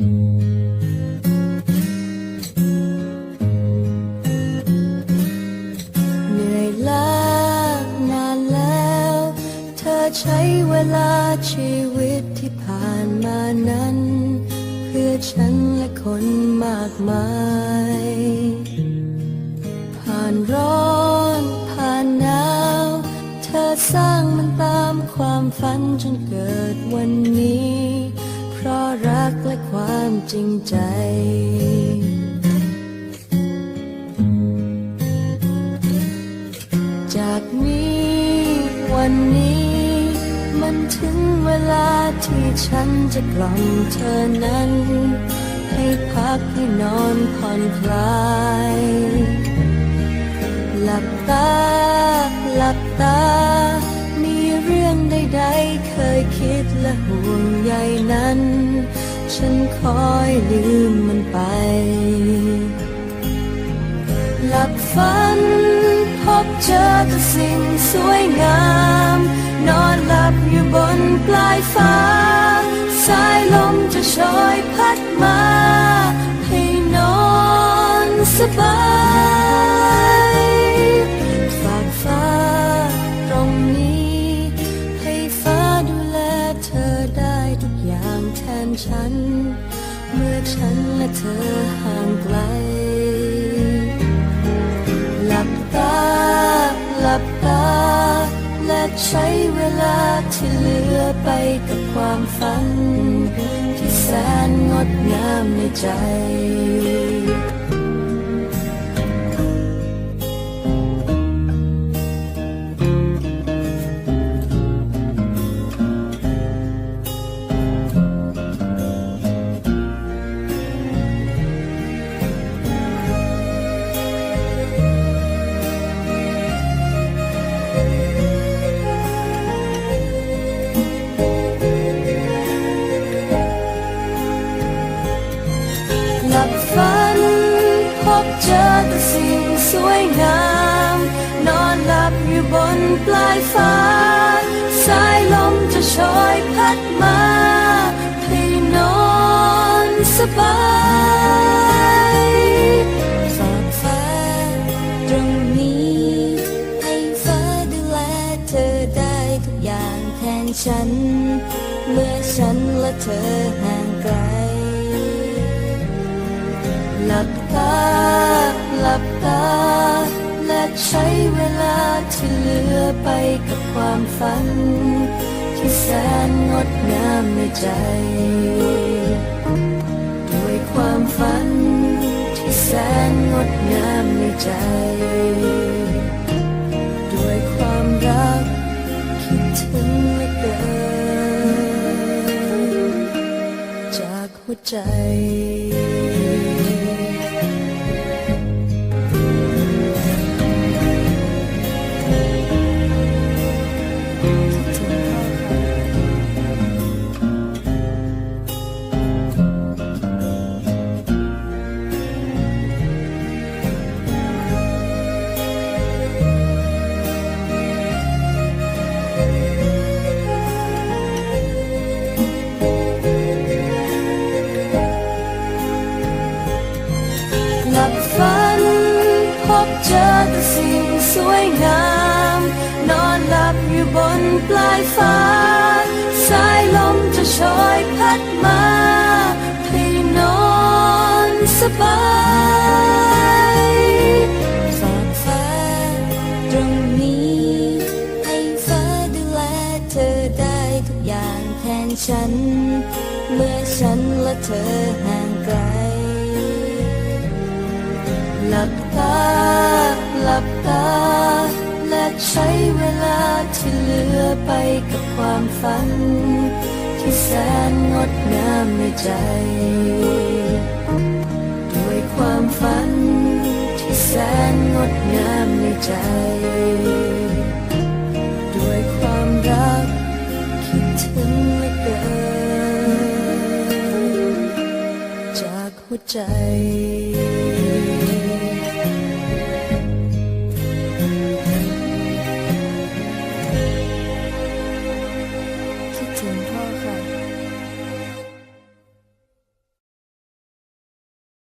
เหนื่อยล้านานแล้ว เธอใช้เวลาชีวิตที่ผ่านมานั้น เพื่อฉันและคนมากมาย ผ่านร้อนผ่านหนาว เธอสร้างมันตามความฝันจนเกิดวันนี้ กและความจริงใจ จากนี้วันนี้ มันถึงเวลาที่ฉันจะกล่อมเธอนั้น ให้พักให้นอนผ่อนคลาย หลับตา หลับตา มีเรื่องใดๆเคยคิดและห่วงใยนั้น ฉันคอยลืมมันไป หลับฝันพบเจอแต่สิ่งสวยงาม นอนหลับอยู่บนปลายฟ้า สายลมจะชน ฉัน เมื่อฉันและเธอห่างไกล หลับตา หลับตา และใช้เวลาที่เหลือไปกับความฝัน ที่แสนงดงามในใจ ปลายฟ้า สายลมจะโชยพัดมาให้นอนสบายฝากฟ้าตรงนี้ ให้ฟ้าดูแลเธอได้ทุกอย่างแทนฉัน เมื่อฉันและเธอห่างไกล หลับตา หลับตา ใช้เวลาที่เหลือไปกับความฝัน ที่แสนงดงามในใจ ด้วยความฝัน ที่แสนงดงามในใจ ด้วยความรักคิดถึงเหลือเกินจากหัวใจ เจอแต่สิ่งสวยงาม นอนหลับอยู่บนปลายฟ้า สายลมจะโชยพัดมาให้นอนสบายฝากฟ้าตรงนี้ ให้ฟ้าดูแลเธอได้ทุกอย่างแทนฉัน เมื่อฉันและเธอห่างไกล หลับตาหลับตา และใช้เวลาที่เหลือไปกับความฝัน ที่แสนงดงามในใจ ด้วยความฝัน ที่แสนงดงามในใจ ด้วยความรักคิดถึงเหลือเกินจากหัวใจ